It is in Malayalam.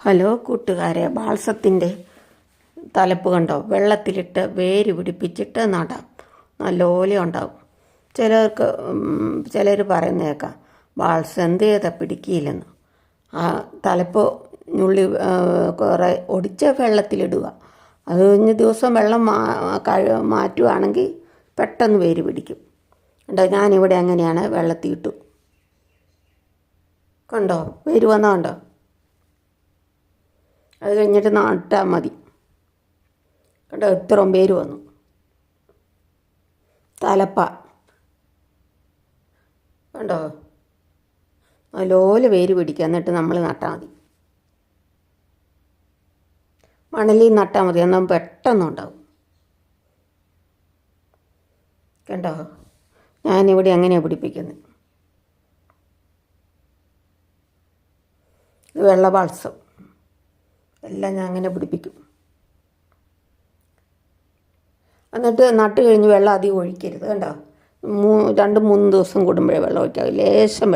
ഹലോ കൂട്ടുകാരെ ബാൾസത്തിന്റെ തലപ്പ് കണ്ടോ? വെള്ളത്തിലിട്ട് വേര് പിടിപ്പിച്ചിട്ട് നടാം. നല്ല ഓല ഉണ്ടാവും. ചിലർക്ക് ചിലർ പറയുന്ന കേൾക്കാം ബാൾസ് എന്ത് ചെയ്താൽ പിടിക്കില്ലെന്ന് ആ തലപ്പ് ഞുള്ളി ആ, കുറേ ഒടിച്ച വെള്ളത്തിലിടുക. അത് കഴിഞ്ഞ് ദിവസം വെള്ളം മാ കഴു പെട്ടെന്ന് വേര് പിടിക്കും. കണ്ടോ? ഞാനിവിടെ അങ്ങനെയാണ് വെള്ളത്തിൽ ഇട്ടു കണ്ടോ? വേര് വന്നോ കണ്ടോ? അത് കഴിഞ്ഞിട്ട് നട്ടാൽ മതി. കണ്ടോ ഇത്രയും പേര് വന്നു. തലപ്പ. കണ്ടോ? നല്ലപോലെ വേര് പിടിക്കുക. എന്നിട്ട് നമ്മൾ നട്ടാൽ മതി. മണലിൽ നട്ടാൽ മതി. എന്നാൽ പെട്ടെന്നുണ്ടാവും. കണ്ടോ? ഞാനിവിടെ അങ്ങനെയാണ് പിടിപ്പിക്കുന്നത് വെള്ളപാത്സം എല്ലാം ഞാൻ അങ്ങനെ പിടിപ്പിക്കും. എന്നിട്ട് നട്ട് കഴിഞ്ഞ് വെള്ളം അധികം ഒഴിക്കരുത് കണ്ടോ? മൂ രണ്ട് മൂന്ന് ദിവസം കൂടുമ്പോഴേ വെള്ളം ഒഴിക്കാവൂ. ലേശം